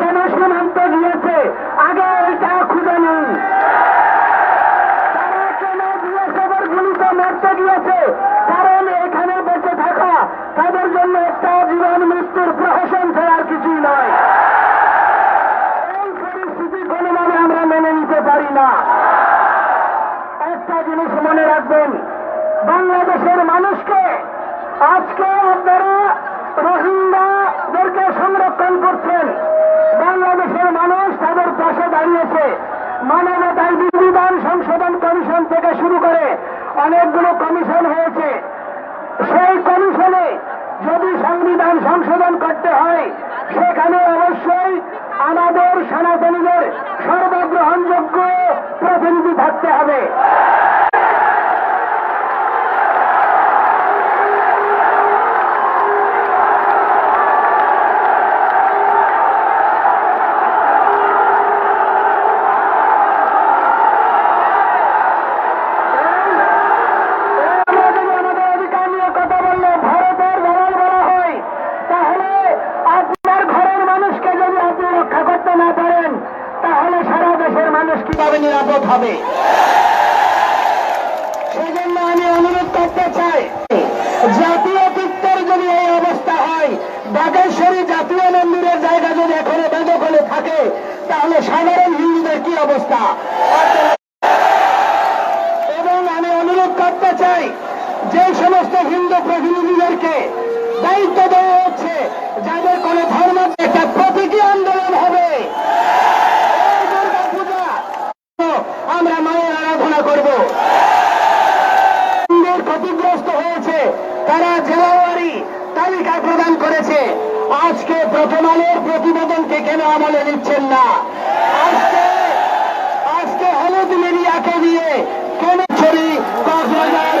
কেন সীমান্তে গিয়েছে? আগে এটা খুঁজে গিয়েছে, কারণ এখানে থাকা, তাদের জন্য একটা জীবন মৃত্যুর প্রহসন ছাড়া আর কিছুই নয়। এই পরিস্থিতি আমরা মেনে নিতে পারি না। একটা জিনিস মনে রাখবেন, বাংলাদেশের মানুষকে আজকে আপনারা রোহিঙ্গাদেরকে সংরক্ষণ করছেন বাংলাদেশের মানুষ তাদের দাঁড়িয়েছে মানবতার বিধিবিধান সংশোধন কমিশন থেকে শুরু করে অনেকগুলো কমিশন হয়েছে। সেই কমিশনে যদি সংবিধান সংশোধন করতে হয়, সেখানে অবশ্যই আমাদের সনাতনীদের সর্বগ্রহণযোগ্য প্রতিনিধি থাকতে হবে। সাধারণ হিন্দুদের কি অবস্থা? এবং আমি অনুরোধ করতে চাই, যে সমস্ত হিন্দু প্রতিনিধিদেরকে দায়িত্ব দেওয়া হচ্ছে, যাদের কোন ধর্ম একটা প্রতীকী আন্দোলন হবে। আমরা মায়ের আরাধনা করব। ক্ষতিগ্রস্ত হয়েছে, তারা জেলাওয়ারি তালিকা প্রদান করেছে। আজকে প্রথম আলোর প্রতিবেদনকে কেন আমলে নিচ্ছেন না? আজকে আজকে হলুদ মিডিয়াকে দিয়ে কেন ছড়ি কক্সবাজার।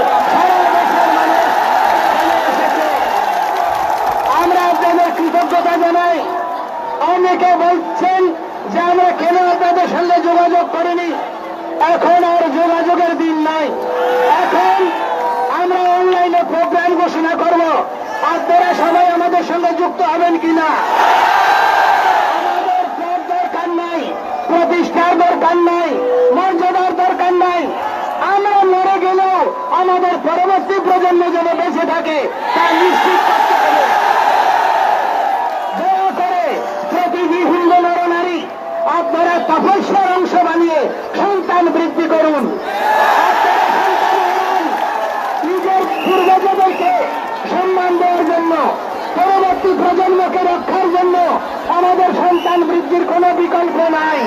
আমরা আপনাদের কৃতজ্ঞতা জানাই। অনেকে বলছেন যে আমরা কেন আপনাদের সঙ্গে যোগাযোগ করিনি? এখন আর যোগাযোগের দিন নাই। এখন আমরা অনলাইনে প্রোগ্রাম ঘোষণা করব। আপনারা সবাই আমাদের সঙ্গে যুক্ত হবেন কিনা? দরকার নাই, প্রতিষ্ঠার দরকার নাই, মর্যাদার দরকার নাই। আমরা মরে গেলেও আমাদের পরবর্তী প্রজন্ম যেন বেঁচে থাকে, তা নিশ্চিত করতে হবে। করে প্রতিটি হিন্দু নরনারী, আপনারা তপস্যার অংশ বানিয়ে সন্তান বৃদ্ধি করুন আপনারা সন্তান হারান। নিজের পূর্বজদেরকে সম্মান দেওয়ার জন্য পরবর্তী প্রজন্মকে রক্ষার জন্য আমাদের সন্তান বৃদ্ধির কোনো বিকল্প নাই।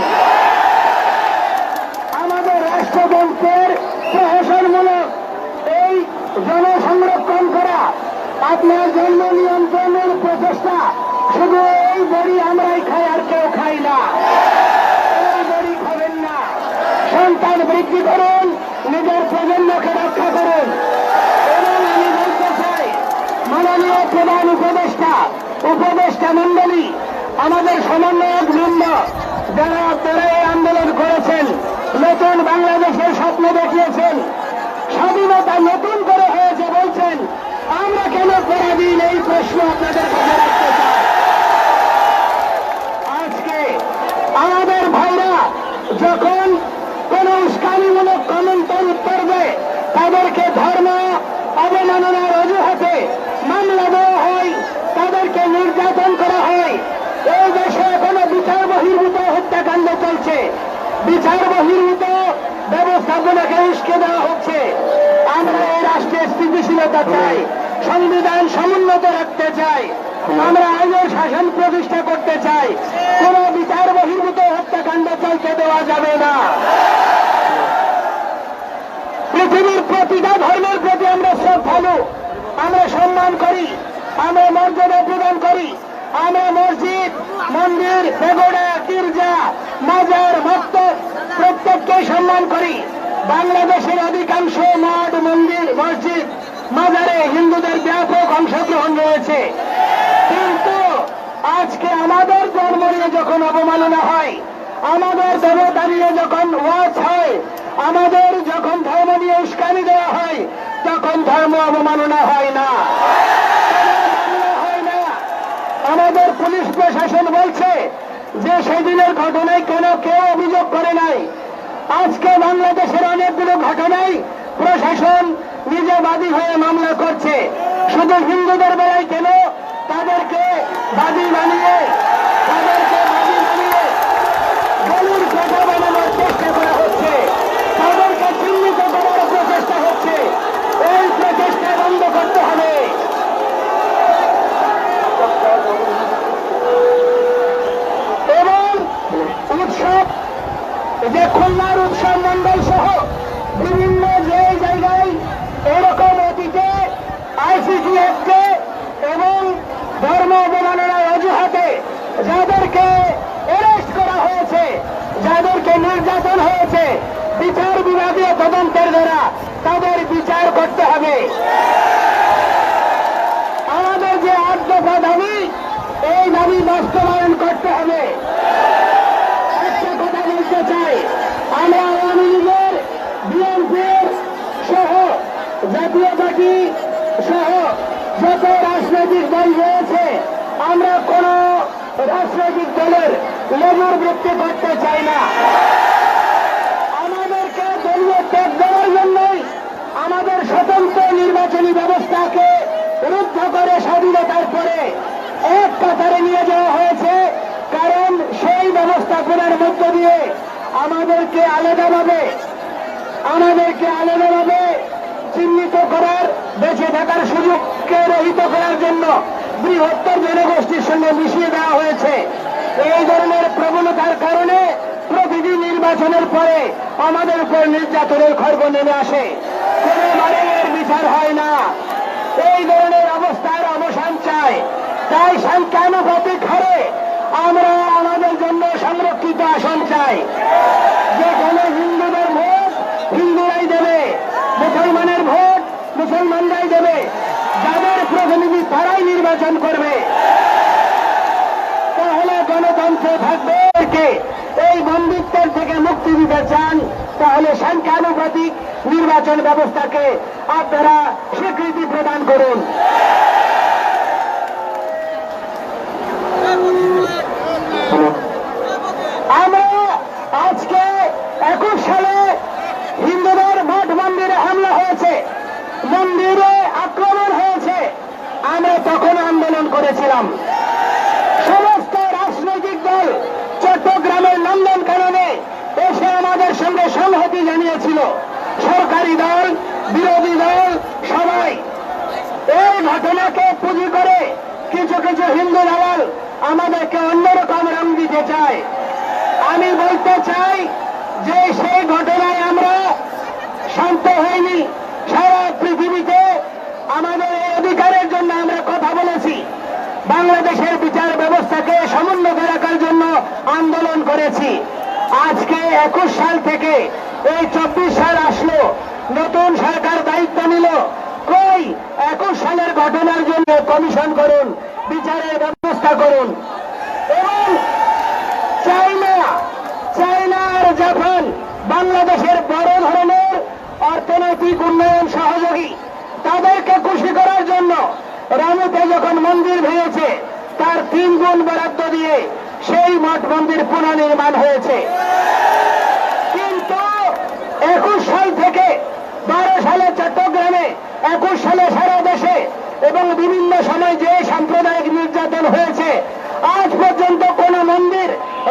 আমাদের রাষ্ট্রযন্ত্রের প্রহসনমূলক এই জনসংরক্ষণ করা, আপনার জন্ম নিয়ন্ত্রণের প্রচেষ্টা, শুধু এই বড়ি আমরাই খাই আর কেউ খাই না। এই বড়ি খাবেন না। সন্তান বৃদ্ধি করুন, নিজের প্রজন্মকে রক্ষা করুন এবং আমি বলতে চাই মাননীয় প্রধান উপদেষ্টা উপদেষ্টা মন্ডলী আমাদের সমন্বয়ক বৃন্দ যারা আপনারা এই আন্দোলন করেছেন, নতুন বাংলাদেশের স্বপ্ন দেখিয়েছেন, স্বাধীনতা নতুন করে হয়েছে বলছেন, আমরা কেন পরাধীন? এই প্রশ্ন আপনাদের কাছে রাখতে চাই। আজকে আমাদের ভাইরা যখন কোন উস্কানিমূলক কমেন্টের উত্তর দেয়, তাদেরকে ধর্ম অবমাননার অজুহাতে মামলা দেওয়া হয়, তাদেরকে নির্যাতন করা হয়। এই দেশে এখনও বিচার বহির্ভূত হত্যাকাণ্ড চলছে। বিচার বহির্ভূত ব্যবস্থাপনাকে উস্কে দেওয়া হচ্ছে। আমরা এই রাষ্ট্রের স্থিতিশীলতা চাই, সংবিধান সমুন্নত রাখতে চাই। আমরা আইনের শাসন প্রতিষ্ঠা করতে চাই। কোন বিচার বহির্ভূত হত্যাকাণ্ড চলতে দেওয়া যাবে না। পৃথিবীর প্রতিটা ধর্মের প্রতি আমরা শ্রদ্ধালু। আমরা সম্মান করি, আমরা মর্যাদা প্রদান করি। আমরা মসজিদ, মন্দির পেগোড়া গির্জা, মাজার, ভক্ত প্রত্যেককে সম্মান করি। বাংলাদেশের অধিকাংশ মঠ, মন্দির, মসজিদ, মাজারে হিন্দুদের ব্যাপক অংশগ্রহণ রয়েছে। কিন্তু আজকে আমাদের ধর্ম নিয়ে যখন অবমাননা হয়, আমাদের দেবতা নিয়ে যখন ওয়াজ হয় আমাদের যখন ধর্ম নিয়ে উস্কানি দেওয়া হয়, তখন ধর্ম অবমাননা হয় না। আমাদের পুলিশ প্রশাসন বলছে যে সেদিনের ঘটনায় কেন কেউ অভিযোগ করে নাই। আজকে বাংলাদেশের অনেকগুলো ঘটনায় প্রশাসন নিজে বাদী হয়ে মামলা করছে। শুধু হিন্দুদের বেলায় কেন তাদেরকে বাদী বানিয়ে তাদেরকে বাদী বানিয়ে দলিল কথা বানানোর চেষ্টা করা হচ্ছে তাদেরকে চিহ্নিত করার প্রচেষ্টা হচ্ছে এই প্রচেষ্টা বন্ধ করতে হবে এবং উৎসব যে খুলনার উৎসব মন্ডল সহ বিভিন্ন যে জায়গায় এরকম অতীতে আইসিসি অ্যাক্টে এবং ধর্ম অবমাননার অজুহাতে যাদেরকে অ্যারেস্ট করা হয়েছে, যাদেরকে নির্যাতন হয়েছে, বিচার বিভাগীয় তদন্তের দ্বারা তাদের বিচার করতে হবে। আমাদের যে দফা দাবি, এই দাবি বাস্তবায়ন করতে হবে। একটা কথা বলতে চাই, আমরা আওয়ামী লীগের, বিএনপির সহ, জাতীয় পার্টি সহ যত রাজনৈতিক দল রয়েছে, আমরা কোন রাজনৈতিক দলের লেবুর বৃত্তি করতে চাই না। আমাদেরকে দলীয় ত্যাগ দেওয়ার জন্যই আমাদের স্বতন্ত্র নির্বাচনী ব্যবস্থাকে রুদ্ধ করে স্বাধীনতার পরে এক কাতারে নিয়ে যাওয়া হয়েছে। কারণ সেই ব্যবস্থাপনার মধ্য দিয়ে আমাদেরকে আলাদাভাবে আমাদেরকে আলাদাভাবে চিহ্নিত করার, বেঁচে থাকার সুযোগকে রহিত করার জন্য বৃহত্তর জনগোষ্ঠীর সঙ্গে মিশিয়ে দেওয়া এই ধরনের প্রবণতার কারণে প্রতিটি নির্বাচনের পরে আমাদের উপর নির্যাতনের খর্ব নেমে আসে। বিচার হয় না। এই ধরনের অবস্থার অবসান চাই। তাই সংখ্যানুপাতিক হারে আমরা আমাদের জন্য সংরক্ষিত আসন চাই। যেখানে হিন্দুদের ভোট হিন্দুরাই দেবে, মুসলমানের ভোট মুসলমানরাই দেবে। যাদের প্রতিনিধি তারাই নির্বাচন করবে। গণতন্ত্র থাকবে এই বন্ধুত্বের থেকে মুক্তি দিতে চান, তাহলে সংখ্যানুপাতিক নির্বাচন ব্যবস্থাকে আপনারা স্বীকৃতি প্রদান করুন আমরা আজকে একুশ সালে হিন্দুদের মঠ মন্দিরে হামলা হয়েছে মন্দিরে আক্রমণ হয়েছে আমরা তখন আন্দোলন করেছিলাম সমস্ত রাজনৈতিক দল চট্টগ্রামের নন্দন কাননে এসে আমাদের সঙ্গে সংহতি জানিয়েছিল। সরকারি দল, বিরোধী দল, সবাই। এই ঘটনাকে পুঁজি করে কিছু কিছু হিন্দু দালাল আমাদেরকে অন্যরকম রং দিতে চায়। আমি বলতে চাই যে সেই ঘটনায় আমরা শান্ত হয়নি সারা পৃথিবীতে আমাদের এই অধিকারের জন্য আমরা কথা বলেছি। বাংলাদেশের বিচার ব্যবস্থাকে সমুন্নত রাখার জন্য আন্দোলন করেছি। আজকে একুশ সাল থেকে এই চব্বিশ সাল আসলো। নতুন সরকার দায়িত্ব নিল। কই একুশ সালের ঘটনার জন্য কমিশন করুন, বিচারের ব্যবস্থা করুন। এবং চাইনা চাইনা আর জাপান বাংলাদেশের বড় ধরনের অর্থনৈতিক উন্নয়ন সহযোগী, তাদেরকে খুশি করার জন্য রামুতে যখন মন্দির ভেঙেছে, তার তিন গুণ বরাদ্দ দিয়ে সেই মঠ মন্দির পুনর্নির্মাণ হয়েছে। কিন্তু একুশ সাল থেকে বারো সালে চট্টগ্রামে, একুশ সালে সারা দেশে এবং বিভিন্ন সময় যে সাম্প্রদায়িক নির্যাতন হয়েছে, আজ পর্যন্ত কোন মন্দির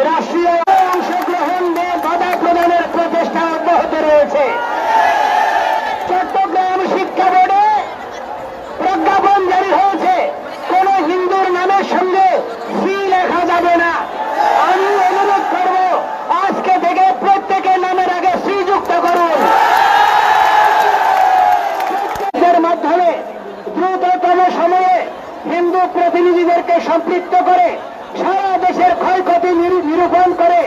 রাষ্ট্রীয় অংশগ্রহণ নিয়ে বাধা প্রদানের প্রচেষ্টা অব্যাহত রয়েছে চট্টগ্রাম শিক্ষা বোর্ডে প্রজ্ঞাপন জারি হয়েছে কোন হিন্দুর নামের সঙ্গে সি লেখা যাবে না আমি অনুরোধ করব আজকে থেকে প্রত্যেকের নামের আগে শ্রীযুক্ত করুন এর মাধ্যমে দ্রুততম সময়ে হিন্দু প্রতিনিধিদেরকে সম্পৃক্ত করে, সারা দেশের ক্ষয়ক্ষতি নিরূপণ করে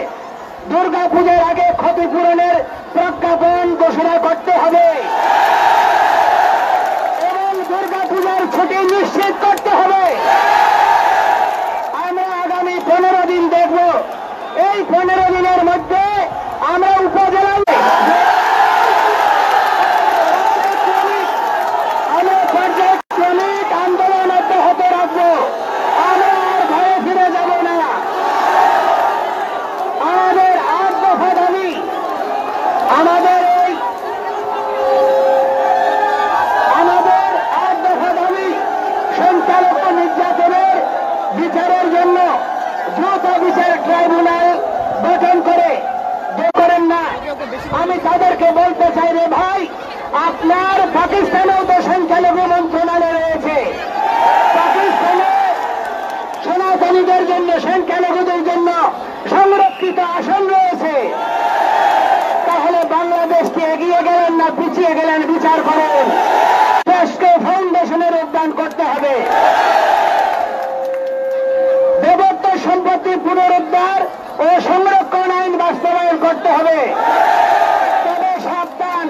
দুর্গা পুজোর আগে ক্ষতিপূরণের প্রজ্ঞাপন ঘোষণা করতে হবে। এবং দুর্গা পূজার ছুটি নিশ্চিত করতে হবে। আমরা আগামী পনেরো দিন দেখব। এই পনেরো দিনের মধ্যে আমরা উপজেলায় আমরা পর্যায়ক্রমিক আন্দোলন অব্যাহত রাখব আমরা আর ঘরে ফিরে যাব না দ্রুত বিচার ট্রাইব্যুনাল গঠন করে যে করেন না আমি তাদেরকে বলতে চাই রে ভাই আপনার পাকিস্তানেও তো সংখ্যালঘু মন্ত্রণালয় রয়েছে পাকিস্তানে সনাতনীদের জন্য সংখ্যালঘুদের জন্য সংরক্ষিত আসন রয়েছে তাহলে বাংলাদেশকে এগিয়ে গেলেন না পিছিয়ে গেলেন বিচার করেন দেশকে ফাউন্ডেশনের উদ্যান করতে হবে দেবত্ব সম্পত্তি পুনরুদ্ধার ও সংরক্ষণ আইন বাস্তবায়ন করতে হবে। তবে সাবধান,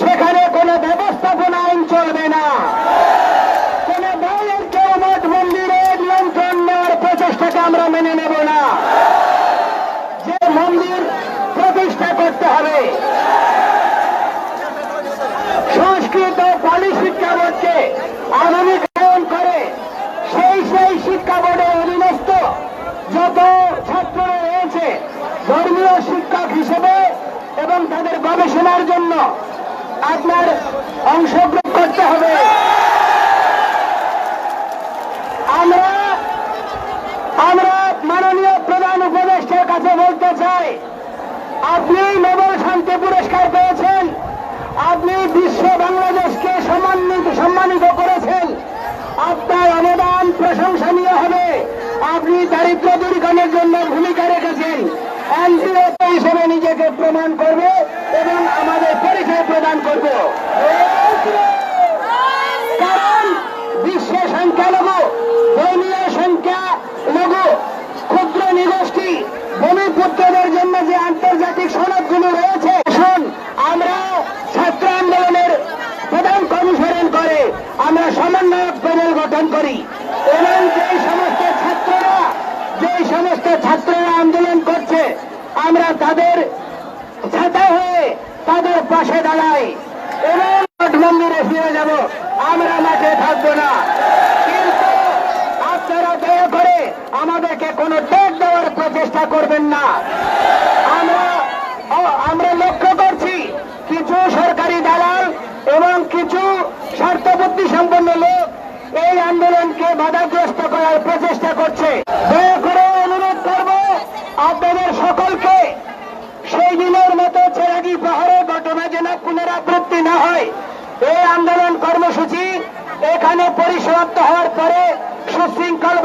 সেখানে কোনো ব্যবস্থাপনা আইন চলবে না। কোন দলের কেউ মঠ মন্দিরের নিয়ন্ত্রণ নেওয়ার প্রচেষ্টাকে আমরা মেনে নেব না। যে মন্দির প্রতিষ্ঠা করতে হবে। সংস্কৃত পালি শিক্ষা বোর্ডকে আধুনিকায়ন করে সেই সেই শিক্ষা বোর্ডের অধীনস্থ যত ছাত্ররা রয়েছে ধর্মীয় শিক্ষক হিসেবে এবং তাদের গবেষণার জন্য আপনার অংশগ্রহণ করতে হবে আমরা আমরা মাননীয় প্রধান উপদেষ্টার কাছে বলতে চাই আপনি নোবেল শান্তি পুরস্কার পেয়েছেন আপনি বিশ্ব বাংলাদেশকে সম্মানিত সম্মানিত করেছেন আপনার অবদান প্রশংসনীয় হবে আপনি দারিদ্র দূরীকরণের জন্য ভূমিকা রেখেছেন এনজিওতে হিসেবে নিজেকে প্রমাণ করবে এবং আমাদের পরিচয় প্রদান করবে কারণ বিশ্বে সংখ্যালঘু ধর্মীয় সংখ্যা লঘু। ক্ষুদ্র নিগোষ্ঠী, ভূমিপুত্রদের জন্য যে আন্তর্জাতিক সনদগুলো রয়েছে, শুন, আমরা ছাত্র আন্দোলনের প্রধান কমিশন করে আমরা সমন্বয়ক প্যানেল গঠন করি। এবং যেই সমস্ত ছাত্ররা যে সমস্ত ছাত্ররা আন্দোলন করছে, আমরা তাদের ছাতা হয়ে তাদের পাশে দাঁড়াই। এবং মন্দিরে ফিরে যাব। আমরা মাঠে থাকব না কিন্তু আপনারা দয়া করে আমাদেরকে কোনো টেক দেওয়ার প্রচেষ্টা করবেন না। আমরা আমরা লক্ষ্য করছি কিছু সরকারি দালাল এবং কিছু স্বার্থবুদ্ধি সম্পন্ন লোক এই আন্দোলনকে বাধাগ্রস্ত করার প্রচেষ্টা করছে। দয়া করে অনুরোধ করব আপনাদের সকলকে সেই দিনের মতো চেরাগি পাহাড়ে ঘটনা যেন পুনরাবৃত্তি না হয়। এই আন্দোলন কর্মসূচি এখানে পরিসমাপ্ত হওয়ার পরে সুশৃঙ্খল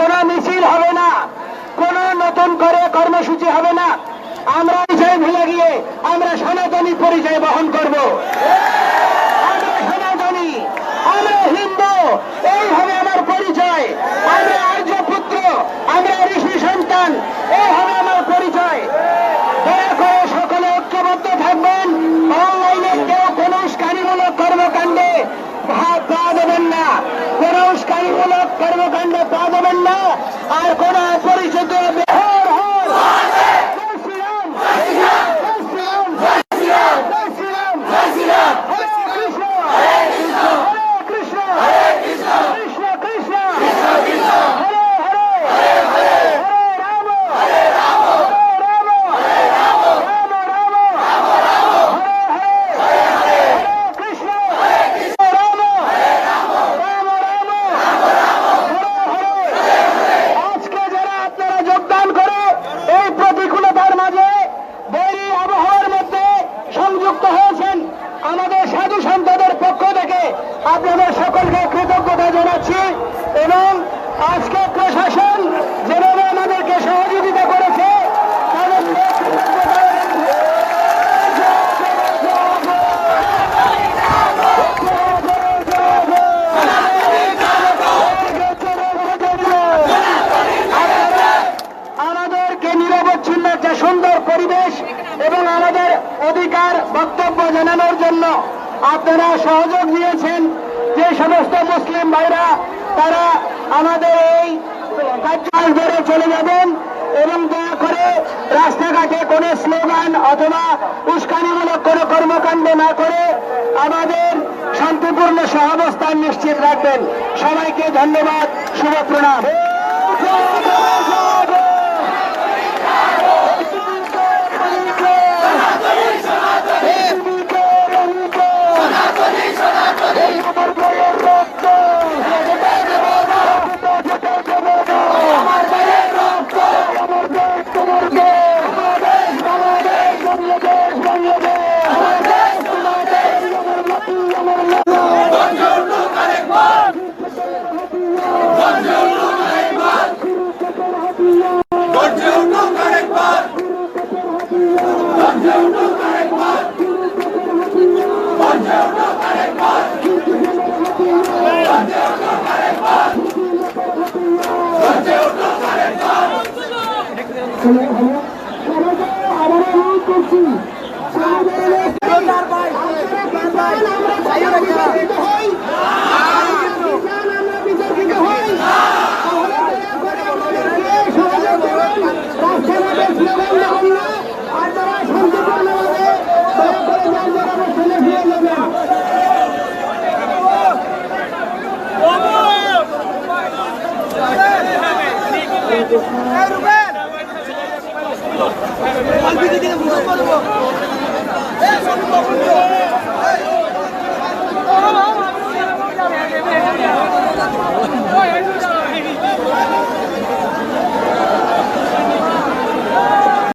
কোন মিছিল হবে না। কোন নতুন করে কর্মসূচি হবে না। আমরা পরিচয় ভুলে গিয়ে আমরা সনাতনী পরিচয় বহন করব। আমরা সনাতনী, আমরা হিন্দু আমার পরিচয়। আমরা আর্য পুত্র, আমরা ঋষি সন্তান এই হবে আমার পরিচয়। দয়া করে সকলে ঐক্যবদ্ধ থাকবেন। অনলাইনে কেউ কোন কর্মকাণ্ডে ভাগ দেবেন না। উস্কানিমূলক কর্মকাণ্ডে পা দেবেন না। আর কোন অপরিচিত হর হর জয় শ্রীরাম জয় শ্রীরাম জয় শ্রীরাম জয় শ্রীরাম হরে কৃষ্ণ হরে কৃষ্ণ হরে কৃষ্ণ কৃষ্ণ কৃষ্ণ হরে হরে হরে রাম হরে রাম হরে রাম রাম রাম হরে হরে হরে কৃষ্ণ রাম রাম রাম হরে হরে আজকে যারা আপনারা যোগদান করে এই প্রতিকূলতার মাঝে বৈরী আবহাওয়ার মধ্যে সংযুক্ত হয়েছেন আমাদের সাধু সন্তদের পক্ষ থেকে আপনাদের সকলকে কৃতজ্ঞতা জানাচ্ছি এবং আজকে প্রশাসন যেভাবে আমাদেরকে সহযোগিতা করেছে তাদেরকে কৃতজ্ঞতা আমাদেরকে নিরবচ্ছিন্ন একটা সুন্দর পরিবেশ এবং আমাদের অধিকার বক্তব্য জানানোর জন্য আপনারা সহযোগ দিয়েছেন যে সমস্ত মুসলিম ভাইরা, তারা আমাদের এই কার্যাল ধরে চলে যাবেন এবং দয়া করে রাস্তাঘাটে কোনো স্লোগান অথবা উস্কানিমূলক কোনো কর্মকাণ্ড না করে আমাদের শান্তিপূর্ণ সহাবস্থান নিশ্চিত রাখবেন। সবাইকে ধন্যবাদ শুভ প্রণাম Oh,